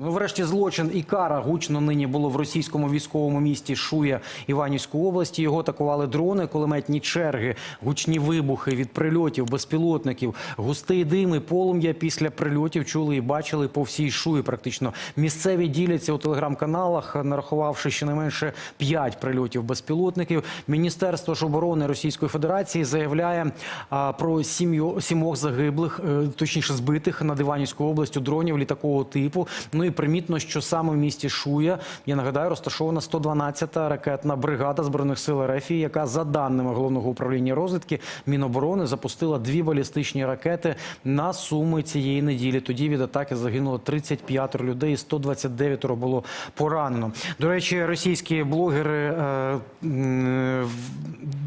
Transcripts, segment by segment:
Ну, врешті, злочин і кара гучно нині було в російському військовому місті Шуя Іванівської області. Його атакували дрони, кулеметні черги, гучні вибухи від прильотів, безпілотників, густий дим і полум'я після прильотів чули і бачили по всій Шуї. Практично місцеві діляться у телеграм-каналах, нарахувавши щонайменше п'ять прильотів безпілотників. Міністерство ж оборони Російської Федерації заявляє а, про сім'ю сімох загиблих, е, точніше збитих над Іванівською областю дронів літакового типу. Ну і примітно, що саме в місті Шуя, я нагадаю, розташована 112-та ракетна бригада збройних сил РФ, яка за даними головного управління розвідки Міноборони запустила дві балістичні ракети на суми цієї неділі. Тоді від атаки загинуло 35 людей, і 129 було поранено. До речі, російські блогери е, в-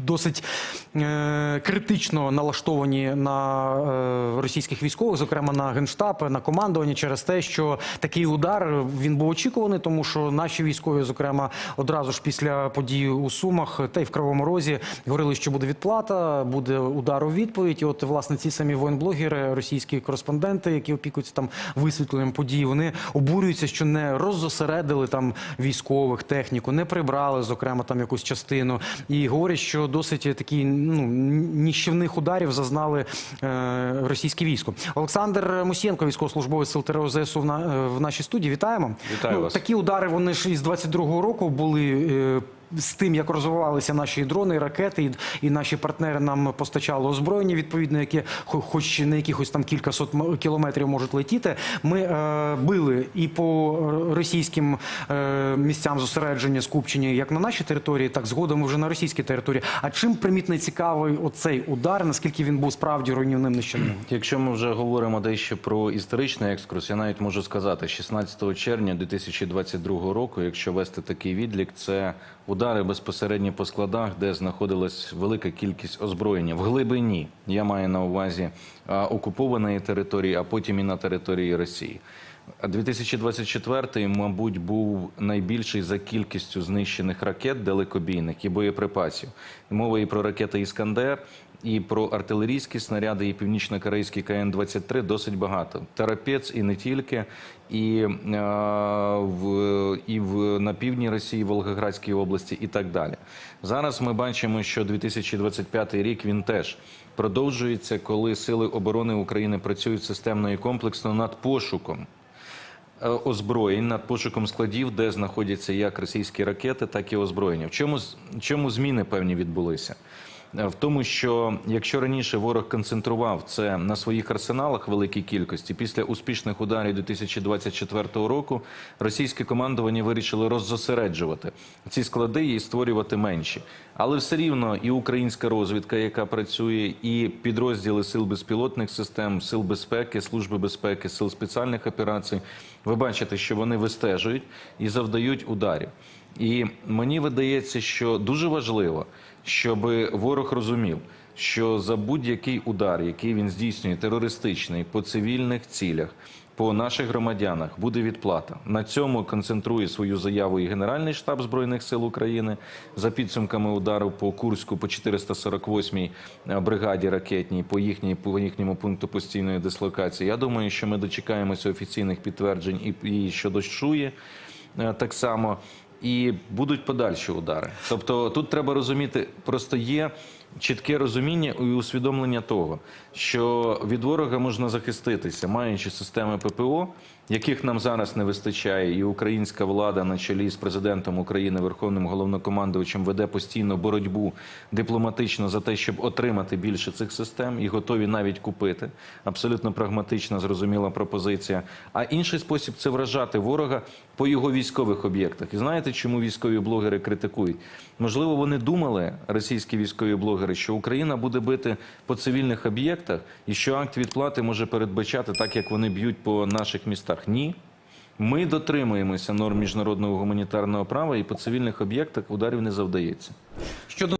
досить е, критично налаштовані на е, російських військових, зокрема на генштаб, на командування, через те, що такий удар він був очікуваний, тому що наші військові, зокрема, одразу ж після події у Сумах та й в Кривому Розі говорили, що буде відплата, буде удар у відповідь. І от власне ці самі воєнблогери, російські кореспонденти, які опікуються там висвітленням подій, вони обурюються, що не роззосередили там військових техніку, не прибрали, зокрема, там якусь частину, і говорять, що досить такі ну ніщівних ударів зазнали е, російське військо. Олександр Мусієнко, військовослужбовець сил ТРОЗСу в, на, е, в нашій студії. Вітаємо. Вітаю ну, вас. Такі удари вони ж із 22-го року були. е, з тим, як розвивалися наші дрони ракети, і, наші партнери нам постачали озброєння, відповідно, яке хоч на якихось там кількасот м- кілометрів можуть летіти. Ми е, били і по російським е, місцям зосередження скупчення, як на нашій території, так згодом вже на російській території. А чим примітний цікавий оцей удар? Наскільки він був справді руйнівним нищівним? Якщо ми вже говоримо дещо про історичний екскурс, я навіть можу сказати, 16 червня 2022 року, якщо вести такий відлік, це удари безпосередньо по складах, де знаходилась велика кількість озброєння в глибині. Я маю на увазі окупованої території, а потім і на території Росії. А 2024, мабуть, був найбільший за кількістю знищених ракет далекобійних і боєприпасів. Мова і про ракети Іскандер, і про артилерійські снаряди, і північно-корейський КН-23 досить багато. Терапець і не тільки, і, е, в, і в, на півдні Росії, Волгоградській області і так далі. Зараз ми бачимо, що 2025 рік він теж продовжується, коли сили оборони України працюють системно і комплексно над пошуком е, озброєнь над пошуком складів, де знаходяться як російські ракети, так і озброєння. В чому, чому зміни певні відбулися? Е, В тому, що якщо раніше ворог концентрував це на своїх арсеналах великій кількості, після успішних ударів 2024 року російське командування вирішило роззосереджувати ці склади і створювати менші. Але все рівно і українська розвідка, яка працює, і підрозділи сил безпілотних систем, сил безпеки, служби безпеки, сил спеціальних операцій. Ви бачите, що вони вистежують і завдають ударів. І мені видається, що дуже важливо, щоб ворог розумів, що за будь-який удар, який він здійснює терористичний по цивільних цілях. По наших громадянах буде відплата. На цьому концентрує свою заяву і Генеральний штаб збройних сил України за підсумками удару по Курську по 448-й бригаді ракетній, по їхній по їхньому пункту постійної дислокації. Я думаю, що ми дочекаємося офіційних підтверджень і, і щодо Шуї е, так само. І будуть подальші удари. Тобто тут треба розуміти, просто є чітке розуміння і усвідомлення того, що від ворога можна захиститися, маючи системи ППО, яких нам зараз не вистачає, і українська влада на чолі з президентом України, верховним головнокомандувачем, веде постійно боротьбу дипломатично за те, щоб отримати більше цих систем, і готові навіть купити. Абсолютно прагматична, зрозуміла пропозиція. А інший спосіб це вражати ворога по його військових об'єктах. І знаєте, чому військові блогери критикують? Можливо, вони думали, російські військові блогери, що Україна буде бити по цивільних об'єктах, і що акт відплати може передбачати так, як вони б'ють по наших містах. Ні. Ми дотримуємося норм міжнародного гуманітарного права і по цивільних об'єктах ударів не завдається. Щодо